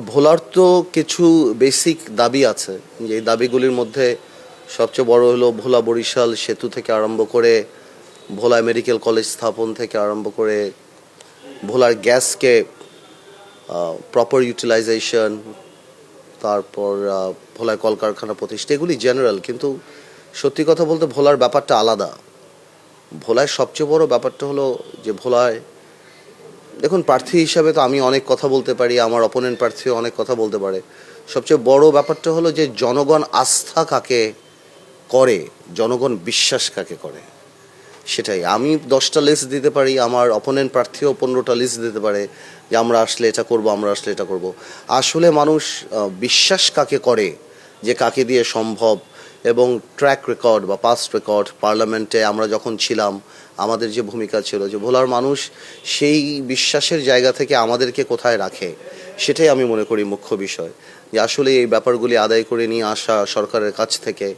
ভোলার তো কিছু বেসিক দাবি আছে। যে এই দাবিগুলির মধ্যে সবচেয়ে বড় হলো ভোলা বরিশাল সেতু থেকে আরম্ভ করে ভোলা মেডিকেল কলেজ স্থাপন থেকে আরম্ভ করে ভোলার গ্যাসকে প্রপার ইউটিলাইজেশন তারপর ভোলায় কলকারখানা প্রতিষ্ঠা, এগুলি জেনারেল কিন্তু সত্যি কথা বলতে ভোলার ব্যাপারটা আলাদা। ভোলায় সবচেয়ে বড় ব্যাপারটা হলো যে ভোলায় দেখুন, প্রার্থী হিসাবে তো আমি অনেক কথা বলতে পারি, আমার অপোনেন্ট প্রার্থীও অনেক কথা বলতে পারে। সবচেয়ে বড় ব্যাপারটা হলো যে, জনগণ আস্থা কাকে করে, জনগণ বিশ্বাস কাকে করে? সেটাই। আমি দশটা লিস্ট দিতে পারি, আমার অপোনেন্ট প্রার্থীও পনেরোটা লিস্ট দিতে পারে, যে আমরা আসলে এটা করব, আমরা আসলে এটা করব। আসলে মানুষ বিশ্বাস কাকে করে, যে কাকে দিয়ে সম্ভব এবং ট্র্যাক রেকর্ড বা পাস্ট রেকর্ড পার্লামেন্টে আমরা যখন ছিলাম, আমাদের যে ভূমিকা ছিল যে ভোলার মানুষ সেই বিশ্বাসের জায়গা থেকে আমাদেরকে কোথায় রাখে, সেটাই আমি মনে করি মুখ্য বিষয়। যে আসলে এই ব্যাপারগুলি আদায় করে নিয়ে আসা সরকারের কাছ থেকে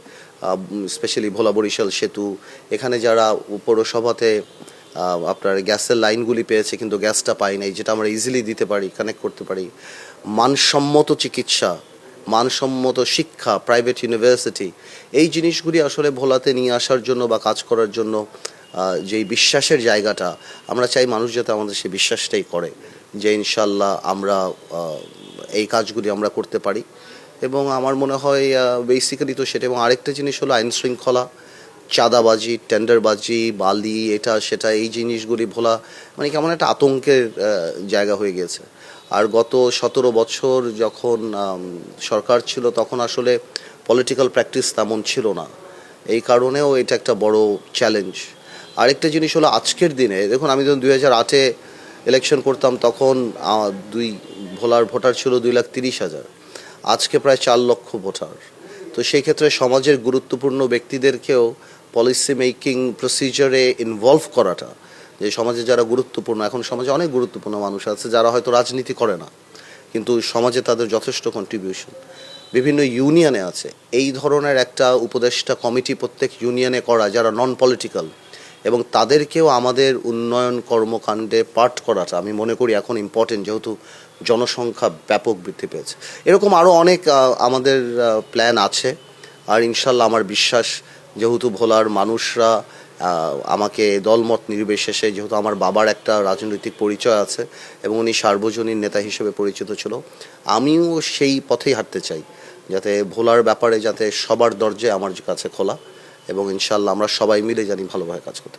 স্পেশালি ভোলা বরিশাল সেতু, এখানে যারা পৌরসভাতে আপনার গ্যাসের লাইনগুলি পেয়েছে কিন্তু গ্যাসটা পাই নাই, যেটা আমরা ইজিলি দিতে পারি কানেক্ট করতে পারি, মানসম্মত চিকিৎসা মানসম্মত শিক্ষা প্রাইভেট ইউনিভার্সিটি এই জিনিসগুলি আসলে ভোলাতে নিয়ে আসার জন্য বা কাজ করার জন্য যেই বিশ্বাসের জায়গাটা, আমরা চাই মানুষ যাতে আমাদের সেই বিশ্বাসটাই করে যে ইনশাল্লাহ আমরা এই কাজগুলি আমরা করতে পারি। এবং আমার মনে হয় বেসিক্যালি তো সেটা এবং আরেকটা জিনিস হলো আইন শৃঙ্খলা। চাঁদাবাজি, টেন্ডারবাজি, বালি, এটা, সেটা, এই জিনিসগুলি ভোলা মানে কেমন একটা আতঙ্কের জায়গা হয়ে গেছে। আর গত সতেরো বছর যখন সরকার ছিল তখন আসলে পলিটিক্যাল প্র্যাকটিস তেমন ছিল না। এই কারণেও এটা একটা বড় চ্যালেঞ্জ আরেকটা জিনিস হলো আজকের দিনে, দেখুন আমি যখন দুই হাজার আটে ইলেকশন করতাম তখন দুই ভোলার ভোটার ছিল দুই লাখ তিরিশ হাজার। আজকে প্রায় চার লক্ষ ভোটার। তো সেই ক্ষেত্রে সমাজের গুরুত্বপূর্ণ ব্যক্তিদেরকেও পলিসি মেকিং প্রসিজারে ইনভলভ করাটা, যে সমাজে যারা গুরুত্বপূর্ণ, এখন সমাজে অনেক গুরুত্বপূর্ণ মানুষ আছে যারা হয়তো রাজনীতি করে না, কিন্তু সমাজে তাদের যথেষ্ট কন্ট্রিবিউশন বিভিন্ন ইউনিয়নে আছে, এই ধরনের একটা উপদেষ্টা কমিটি প্রত্যেক ইউনিয়নে করা যারা নন পলিটিক্যাল এবং তাদেরকেও আমাদের উন্নয়ন কর্মকাণ্ডে পাঠ করাটা আমি মনে করি এখন ইম্পর্টেন্ট যেহেতু জনসংখ্যা ব্যাপক বৃদ্ধি পেয়েছে। এরকম আরও অনেক আমাদের প্ল্যান আছে। আর ইনশাল্লাহ আমার বিশ্বাস, যেহেতু ভোলার মানুষরা আমাকে দলমত নির্বিশেষে, যেহেতু আমার বাবার একটা রাজনৈতিক পরিচয় আছে এবং উনি সার্বজনীন নেতা হিসেবে পরিচিত ছিল, আমিও সেই পথেই হাঁটতে চাই। যাতে ভোলার ব্যাপারে যাতে সবার দরজায় আমার কাছে খোলা। এবং ইনশাল্লাহ আমরা সবাই মিলে জানি ভালোভাবে কাজ করতে।